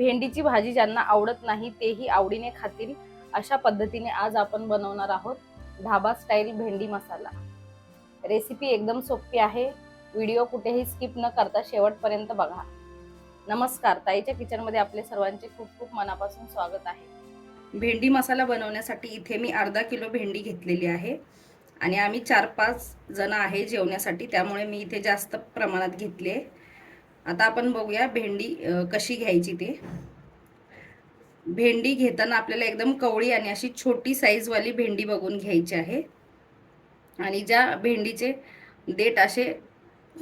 भेंडीची भाजी ज्यांना आवडत नाही तेही आवडीने खातील. अशा पद्धतीने आज आपण बनवणार आहोत ढाबा स्टाईल भेंडी मसाला. रेसिपी एकदम सोपी आहे. व्हिडिओ कुठेही स्किप न करता शेवटपर्यंत बघा. नमस्कार. ताईच्या किचनमध्ये आपले सर्वांचे खूप खूप मनापासून स्वागत आहे. भेंडी मसाला बनवण्यासाठी इथे मी अर्धा किलो भेंडी घेतलेली आहे आणि आम्ही चार पाच जण आहे जेवण्यासाठी त्यामुळे मी इथे जास्त प्रमाणात घेतली आहे. आता आपण बघूया भेंडी कशी घ्यायची ते. भेंडी घेताना आपल्याला एकदम कवळी आणि अशी छोटी साईजवाली भेंडी बघून घ्यायची आहे. आणि ज्या भेंडीचे देठ असे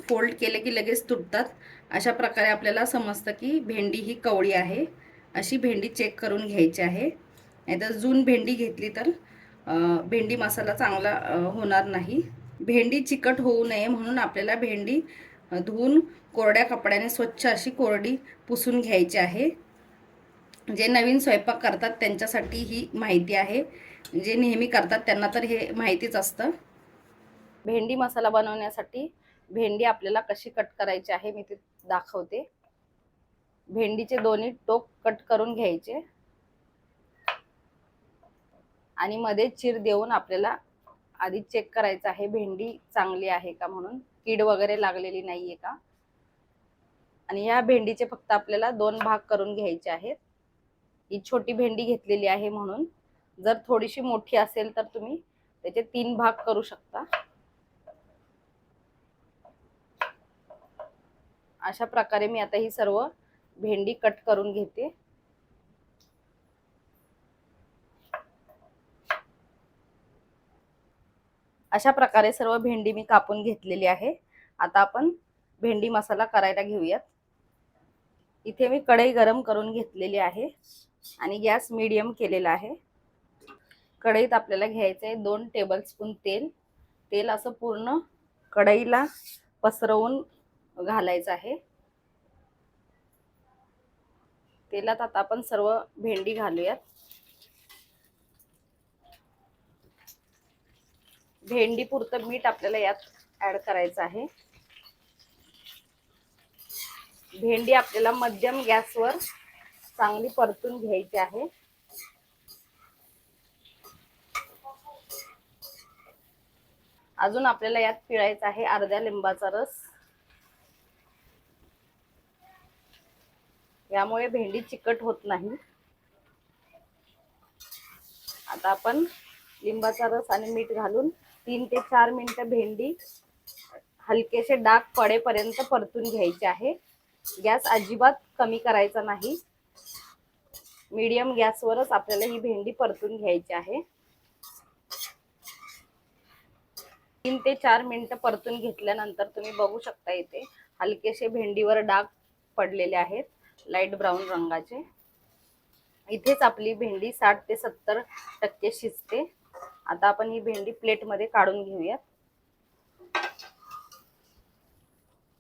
फोल्ड केले की लगेच तुटतात अशा प्रकारे आपल्याला समजतं की भेंडी ही कवळी आहे. अशी भेंडी चेक करून घ्यायची आहे. नाहीतर जून भेंडी घेतली तर भेंडी मसाला चांगला होणार नाही. भेंडी चिकट होऊ नये म्हणून आपल्याला भेंडी धुवून कोरड्या कपड्याने स्वच्छ अशी कोरडी पुसून घ्यायची आहे. जे नवीन स्वयंपाक करतात त्यांच्यासाठी ही माहिती आहे. जे नेहमी करतात त्यांना तर हे माहितीच असतं. भेंडी मसाला बनवण्यासाठी भेंडी आपल्याला कशी कट करायची आहे मी ते दाखवते. भेंडीचे दोन्ही टोक कट करून घ्यायचे. आणि मध्ये चीर देऊन आपल्याला आधी चेक करायचं आहे भेंडी चांगली आहे का म्हणून. कीड वगैरे लागलेली नाहीये का? आणि या भेंडीचे फक्त आपल्याला दोन भाग करून घ्यायचे आहेत. ही छोटी भेंडी घेतलेली आहे म्हणून. जर थोडीशी मोठी असेल तर तुम्ही त्याचे तीन भाग करू शकता. अशा प्रकारे मी आता ही सर्व भेंडी कट करून घेते. अशा प्रकारे सर्व भेंडी मी कापून घेतलेली आहे. आता आपण भेंडी मसाला करायला घेऊयात. इथे मी कढई गरम करून घेतलेली आहे आणि गॅस मीडियम केलेला आहे. कढईत आपल्याला घ्यायचं आहे दोन टेबलस्पून तेल. तेल असं पूर्ण कढईला पसरवून घालायचं आहे. तेलात आता आपण सर्व भेंडी घालूयात. भेंडी पुरतं मीठ आपल्याला यात ऍड करायचं आहे. भेंडी आपल्याला मध्यम गॅसवर चांगली परतून घ्यायची आहे. अजून आपल्याला यात पिळायचं आहे अर्ध्या लिंबाचा रस. यामुळे भेंडी चिकट होत नाही. आता आपण लिंबाचा रस आणि मीठ घालून तीन ते चार मिनिटं भेंडी हलकेसे डाग पडेपर्यंत परतून घ्यायचे आहे. गॅस अजिबात कमी करायचा नाही. मीडियम गॅसवरच आपल्याला ही भेंडी परतून घ्यायची आहे. तीन ते चार मिनिटं परतून घेतल्यानंतर तुम्ही बघू शकता इथे हलकेसे भेंडीवर डाग पडलेले आहेत लाइट ब्राऊन रंगाचे. इथेच आपली भेंडी साठ ते सत्तर टक्के शिजते. आता आपण ही भेंडी प्लेटमध्ये काढून घेऊयात.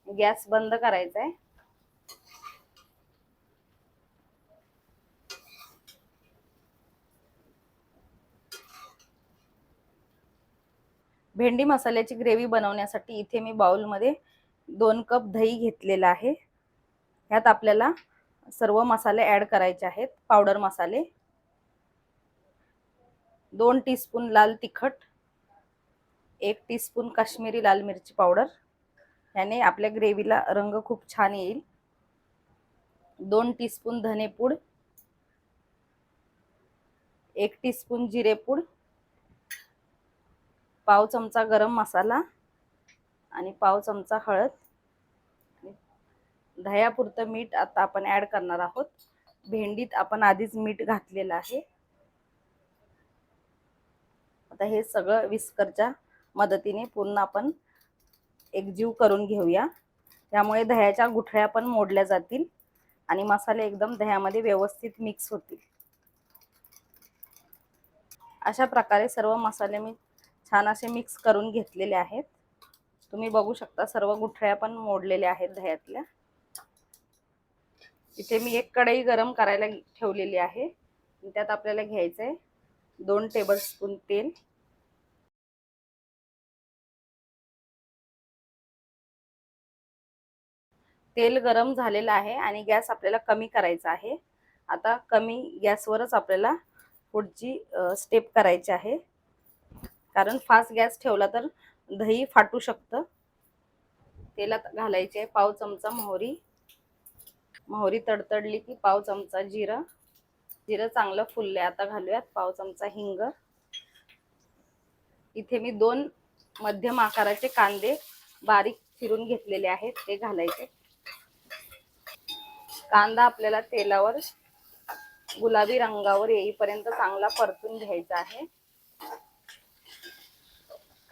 गॅस बंद करायचा आहे. भेंडी मसाल्याची ग्रेव्ही बनवण्यासाठी इथे मी बाउलमध्ये दोन कप दही घेतलेला आहे. ह्यात आपल्याला सर्व मसाले ॲड करायचे आहेत. पावडर मसाले. दोन टीस्पून लाल तिखट एक टीस्पून काश्मीरी लाल मिरची पावडर ह्याने आपल्या ग्रेव्हीला रंग खूप छान येईल. दोन टीस्पून धनेपूड एक टीस्पून जिरेपूड पाव चमचा गरम मसाला आणि पाव चमचा हळद. दह्यापुरतं मीठ आता आपण ॲड करणार आहोत. भेंडीत आपण आधीच मीठ घातलेलं आहे. आता हे सगळं विस्करच्या मदतीने पूर्ण आपण एकजीव करून घेऊया. त्यामुळे दह्याच्या गुठळ्या पण मोडल्या जातील आणि मसाले एकदम दह्यामध्ये व्यवस्थित मिक्स होतील. अशा प्रकारे सर्व मसाले मी छान असे मिक्स करून घेतलेले आहेत. तुम्ही बघू शकता सर्व गुठळ्या पण मोडलेल्या आहेत दह्यातल्या. इथे मी एक कढई गरम करायला ठेवलेली आहे. त्यात आपल्याला घ्यायचं आहे दोन टेबलस्पून तेल. तेल गरम झालेलं आहे आणि गॅस आपल्याला कमी करायचा आहे. आता कमी गॅसवरच आपल्याला पुढची स्टेप करायची आहे. कारण फास्ट गॅस ठेवला तर दही फाटू शकतं. तेलात घालायचे पाव चमचा मोहरी. मोहरी तडतडली की पाव चमचा जिरं. जिरं चांगलं फुलले आता घालूयात पाव चमचा हिंग. इथे मी दोन मध्यम आकाराचे कांदे बारीक चिरून घेतलेले आहेत. ते घालायचे. कांदा आपल्याला तेलावर गुलाबी रंगावर येईपर्यंत चांगला परतून घ्यायचा आहे.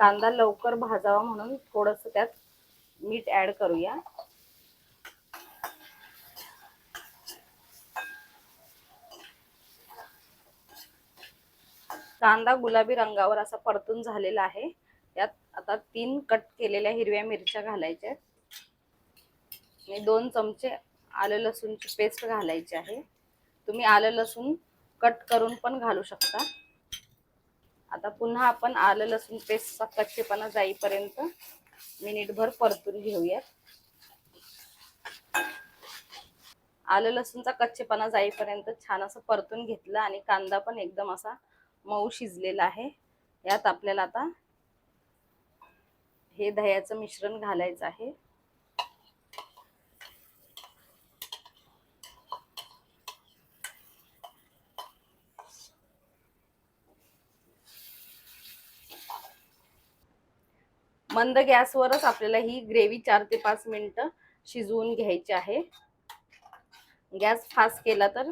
कांदा लवकर भाजावा म्हणून थोडस त्यात मीठ ऍड करूया. कांदा गुलाबी रंगावर असा परतून झालेला आहे. यात आता तीन कट केलेल्या हिरव्या मिरच्या घालायच्या आणि दोन चमचे आलं लसूणची पेस्ट घालायची आहे. तुम्ही आलं लसूण कट करून पण घालू शकता. आता पुन्हा आपण आलं लसूण पेस्टचा कच्चेपणा जाईपर्यंत मिनिटभर परतून घेऊयात. आलं लसूणचा कच्चेपणा जाईपर्यंत छान असं परतून घेतलं आणि कांदा पण एकदम असा मऊ शिजलेला आहे. यात आपल्याला आता हे दह्याचं मिश्रण घालायचं आहे. मंद गॅसवरच आपल्याला ही ग्रेव्ही चार ते पाच मिनटं शिजवून घ्यायची आहे. गॅस फास्ट केला तर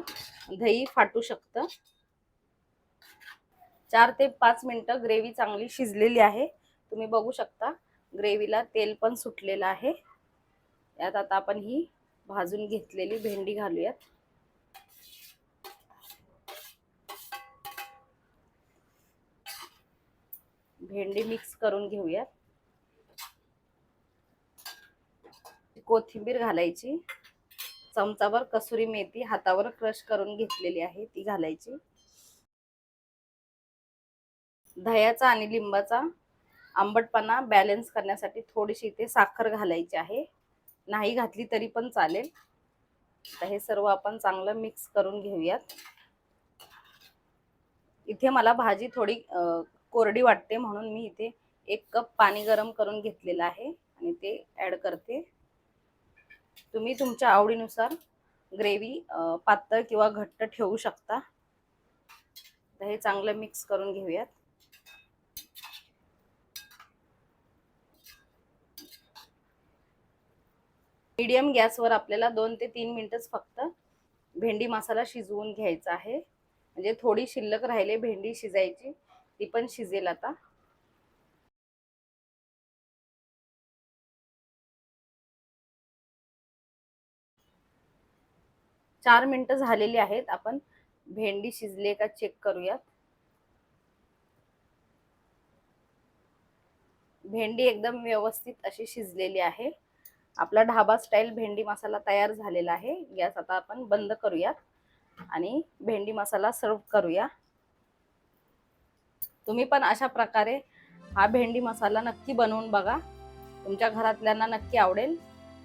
दही फाटू शकतं. चार ते पाच मिनटं ग्रेव्ही चांगली शिजलेली आहे. तुम्ही बघू शकता ग्रेव्हीला तेल पण सुटलेलं आहे. यात आता आपण ही भाजून घेतलेली भेंडी घालूयात. भेंडी मिक्स करून घेऊयात. कोथिंबीर घालायची. चमचावर कसुरी मेथी हातावर क्रश करून घेतलेली आहे ती घालायची. दह्याचा आणि लिंबाचा आंबटपणा बॅलन्स करण्यासाठी थोडीशी इथे साखर घालायची आहे. नाही घातली तरी पण चालेल. तर हे सर्व आपण चांगलं मिक्स करून घेऊयात. इथे मला भाजी थोडी कोरडी वाटते म्हणून मी इथे एक कप पाणी गरम करून घेतलेलं आहे आणि ते ॲड करते. तुम्ही तुमच्या आवडीनुसार ग्रेव्ही पातळ किंवा घट्ट ठेवू शकता. हे चांगलं मिक्स करून घेऊयात. मीडियम गॅसवर आपल्याला दोन ते तीन मिनिटच फक्त भेंडी मसाला शिजवून घ्यायचा आहे. म्हणजे थोडी शिल्लक राहिले भेंडी शिजायची ती पण शिजेल आता. चार मिनिटं झालेली आहेत. आपण भेंडी शिजले का चेक करूयात. भेंडी एकदम व्यवस्थित अशी शिजलेली आहे. आपला ढाबा स्टाईल भेंडी मसाला तयार झालेला आहे. गॅस आता आपण बंद करूयात आणि भेंडी मसाला सर्व करूया. तुम्ही पण अशा प्रकारे हा भेंडी मसाला नक्की बनवून बघा. तुमच्या घरातल्यांना नक्की आवडेल.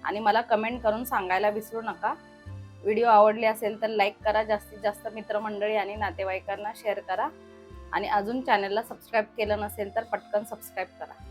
आणि मला कमेंट करून सांगायला विसरू नका. व्हिडिओ आवडले असेल तर लाईक करा. जास्तीत जास्त मित्रमंडळी आणि नातेवाईकांना शेअर करा. आणि अजून चॅनलला सबस्क्राईब केलं नसेल तर पटकन सबस्क्राईब करा.